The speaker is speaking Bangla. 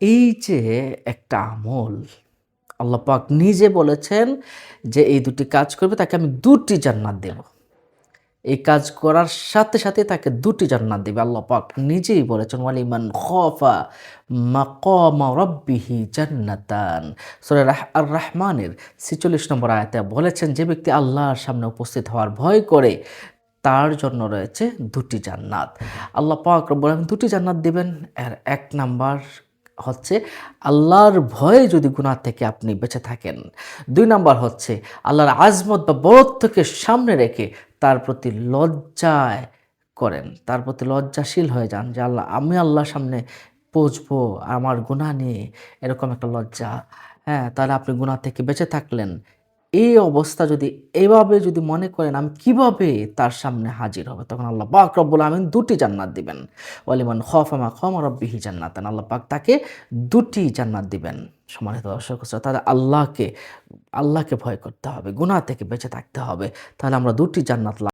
এই যে একটা আমল, আল্লাহ পাক নিজে বলেছেন যে এই দুটি কাজ করবে, তাকে আমি দুটি জান্নাত দেব। এই কাজ করার সাথে সাথে তাকে দুটি জান্নাত দেবে। আল্লাহ পাক নিজেই বলেছেন, ওয়ালিমান খফা মাকামা রব্বিহি জান্নাতান। সূরা আর রহমানের 46 নম্বর আয়াতে বলেছেন, যে ব্যক্তি আল্লাহর সামনে উপস্থিত হওয়ার ভয় করে তার জন্য রয়েছে দুটি জান্নাত। আল্লাহ পাক আলামিন দুটি জান্নাত দিবেন। এর এক নাম্বার হচ্ছে, আল্লাহর ভয়ে যদি গুনাহ থেকে আপনি বেঁচে থাকেন। দুই নাম্বার হচ্ছে, আল্লাহর আজমত বা বরত্বকে সামনে রেখে তার প্রতি লজ্জায় করেন। তার প্রতি লজ্জাশীল হয়ে যান যে, আল্লাহ, আমি আল্লাহর সামনে পৌঁছবো আমার গুনাহ নিয়ে। এরকম একটা লজ্জা। হ্যাঁ তাহলে আপনি গুনাহ থেকে বেঁচে থাকলেন। এই অবস্থা যদি এভাবে যদি মনে করেন, আমি কীভাবে তার সামনে হাজির হবে? তখন আল্লাহ পাক রব্বুল আমিন দুটি জান্নাত দিবেন। ওয়ালিমান খফামা খম রব্বিহি জান্নাতান। আল্লাহ পাক তাকে দুটি জান্নাত দিবেন। সম্মানিত দর্শক তাহলে আল্লাহকে আল্লাহকে ভয় করতে হবে, গুনাহ থেকে বেঁচে থাকতে হবে। তাহলে আমরা দুটি জান্নাত